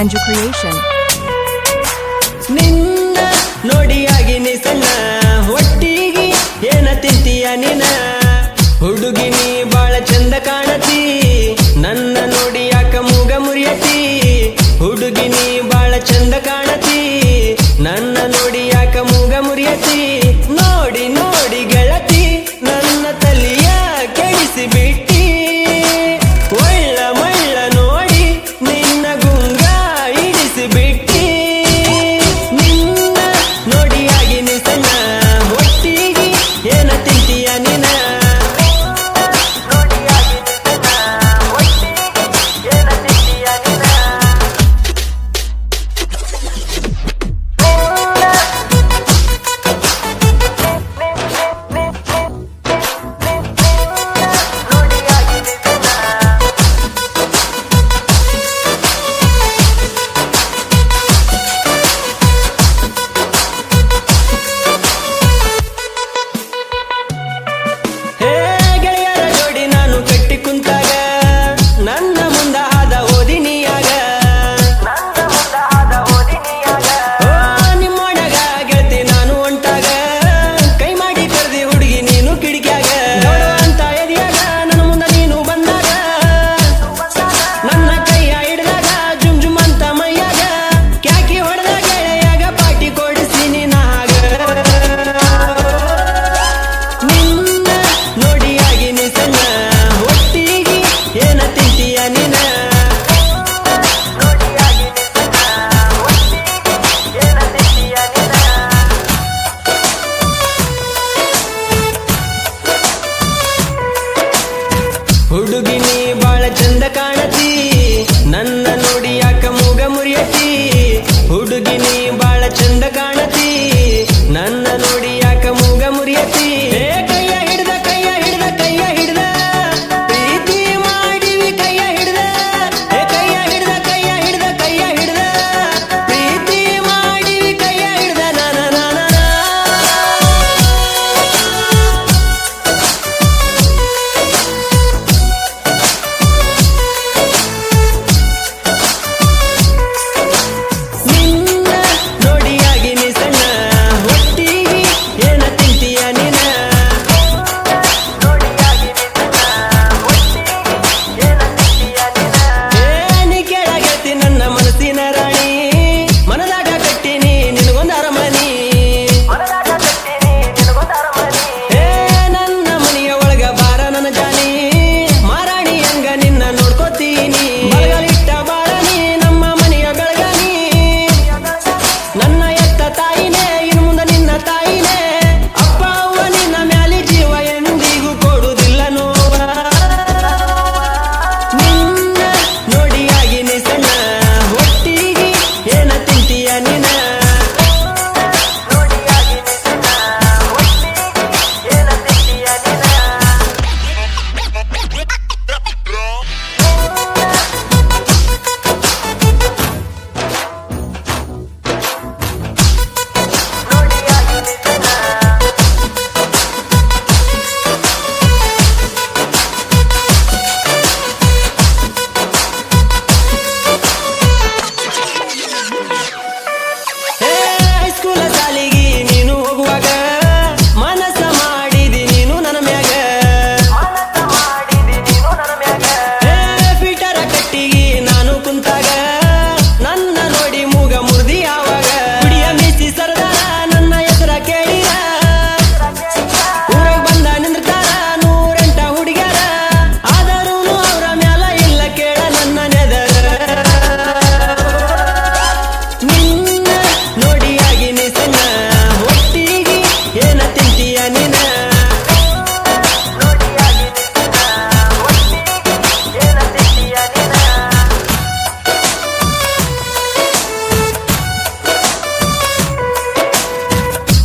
and your creation.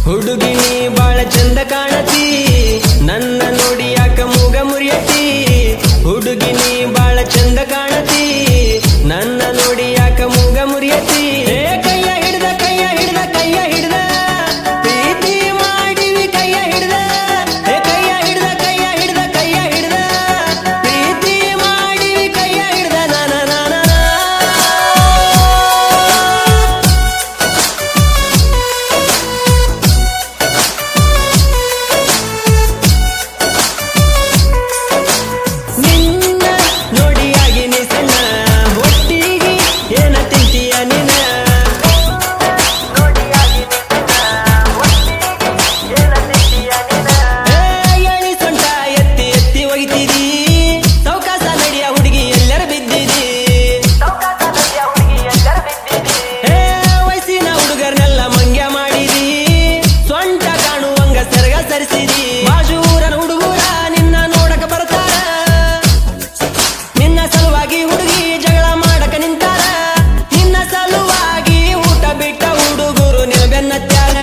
ಹುಡುಗಿ ನೀ ಬಾಳ ಚಂದ ಕಿವಿಯಾಗ ಸರಿಸಿದಿ ಬಾಜೂರನ ಹುಡುಗೂರ ನಿನ್ನ ನೋಡಕ ಬರ್ತಾರ. ನಿನ್ನ ಸಲುವಾಗಿ ಹುಡುಗಿ ಜಗಳ ಮಾಡಕ ನಿಂತಾರ. ನಿನ್ನ ಸಲುವಾಗಿ ಊಟ ಬಿಟ್ಟ ಹುಡುಗರು ನಿನ್ನ ಬೆನ್ನತ್ತಾರ